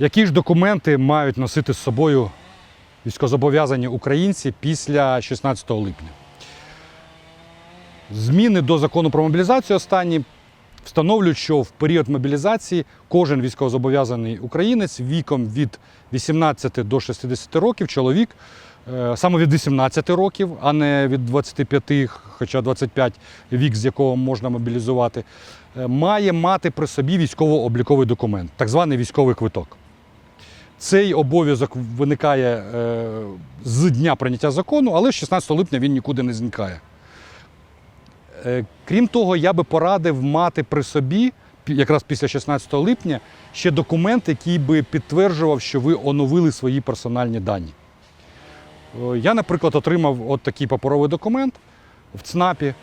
Які ж документи мають носити з собою військовозобов'язані українці після 16 липня? Зміни до закону про мобілізацію останні встановлюють, що в період мобілізації кожен військовозобов'язаний українець віком від 18 до 60 років, чоловік, е, саме від 18 років, а не від 25, хоча 25 вік, з якого можна мобілізувати, е, має мати при собі військово-обліковий документ, так званий військовий квиток. Цей обов'язок виникає е, з дня прийняття закону, але з 16 липня він нікуди не зникає. Е, Крім того, я би порадив мати при собі, якраз після 16 липня, ще документ, який би підтверджував, що ви оновили свої персональні дані. Е, Я, наприклад, отримав от такий паперовий документ в ЦНАПі,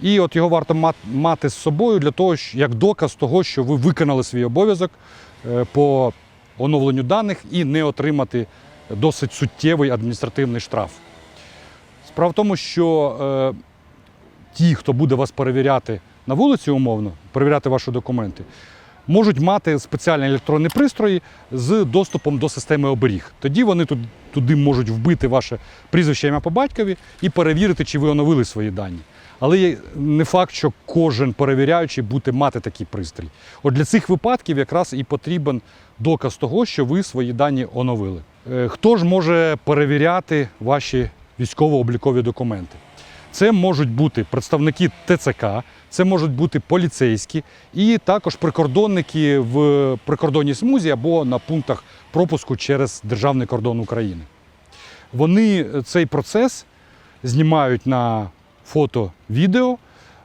і от його варто мати з собою для того, як доказ того, що ви виконали свій обов'язок по оновленню даних і не отримати досить суттєвий адміністративний штраф. Справа в тому, що е, ті, хто буде вас перевіряти на вулиці умовно, перевіряти ваші документи, можуть мати спеціальні електронні пристрої з доступом до системи оберіг. Тоді вони тут- туди можуть вбити ваше прізвище ім'я по батькові і перевірити, чи ви оновили свої дані. Але не факт, що кожен перевіряючий буде мати такий пристрій. От для цих випадків якраз і потрібен доказ того, що ви свої дані оновили. Е, Хто ж може перевіряти ваші військово-облікові документи? Це можуть бути представники ТЦК, це можуть бути поліцейські і також прикордонники в прикордонній смузі або на пунктах пропуску через державний кордон України. Вони цей процес знімають на фото, відео.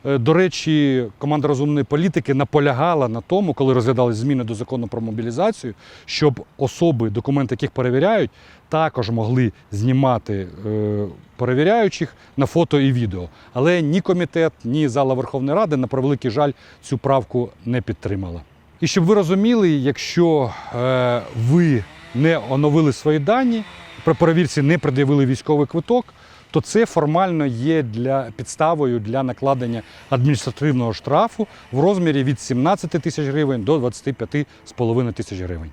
Е, До речі, команда розумної політики наполягала на тому, коли розглядали зміни до закону про мобілізацію, щоб особи, документи яких перевіряють, також могли знімати е, перевіряючих на фото і відео. Але ні комітет, ні зала Верховної Ради, на превеликий жаль, цю правку не підтримала. І щоб ви розуміли, якщо е, ви не оновили свої дані, при перевірці не пред'явили військовий квиток, то це формально є для підставою для накладення адміністративного штрафу в розмірі від 17 тисяч гривень до 25,5 тисяч гривень.